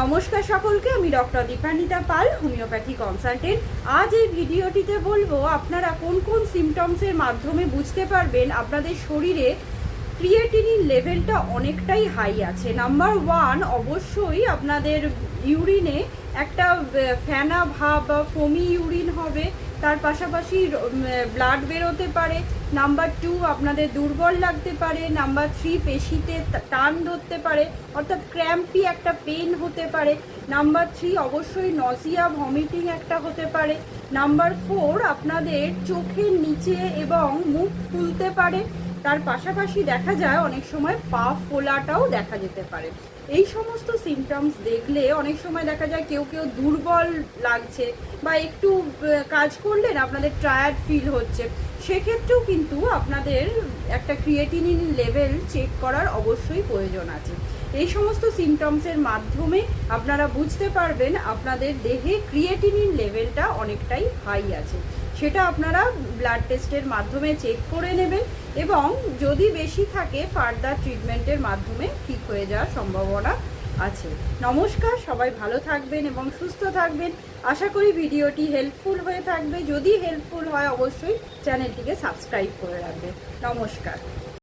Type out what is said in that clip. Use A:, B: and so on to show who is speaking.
A: নমস্কার সকলকে, আমি doctor Dipanita Pal, homeopathy consultant. আজ এই ভিডিওটিতে বলব, আপনারা কোন কোন সিমটমসের মাধ্যমে বুঝতে পারবেন আপনাদের শরীরে ক্রিয়েটিনিন লেভেলটা অনেকটাই হাই আছে। নাম্বার ওয়ান অবশ্যই আপনাদের ইউরিনে একটা ফ্যানা ভাব বা ফমি ইউরিন হবে, তার পাশাপাশি ব্লাড বেরোতে পারে। নাম্বার টু, আপনাদের দুর্বল লাগতে পারে। নাম্বার থ্রি, পেশিতে টান ধরতে পারে। অর্থাৎ ক্র্যাম্পি একটা পেন হতে পারে। নাম্বার থ্রি, অবশ্যই নজিয়া ভমিটিং একটা হতে পারে। নাম্বার ফোর, আপনাদের চোখের নিচে এবং মুখ ফুলতে পারে। তার পাশাপাশি দেখা যায় অনেক সময় পা ফোলাটাও দেখা যেতে পারে। এই সমস্ত সিমটমস দেখলে অনেক সময় দেখা যায় কেউ কেউ দুর্বল লাগছে বা একটু কাজ করলেন আপনাদের টায়ার্ড ফিল হচ্ছে। সেক্ষেত্রেও কিন্তু আপনাদের একটা ক্রিয়েটিনিন লেভেল চেক করার অবশ্যই প্রয়োজন আছে। এই সমস্ত সিমটমসের মাধ্যমে আপনারা বুঝতে পারবেন আপনাদের দেহে ক্রিয়েটিনিন লেভেলটা অনেকটাই হাই আছে। সেটা আপনারা ব্লাড টেস্টের মাধ্যমে চেক করে নেবেন এবং যদি বেশি থাকে ফার্দার ট্রিটমেন্টের মাধ্যমে ঠিক হয়ে যাওয়ার সম্ভাবনা আছে। নমস্কার, সবাই ভালো থাকবেন এবং সুস্থ থাকবেন। আশা করি ভিডিওটি হেল্পফুল হয়ে থাকবে। যদি হেল্পফুল হয়, অবশ্যই চ্যানেলটিকে সাবস্ক্রাইব করে রাখবেন। নমস্কার।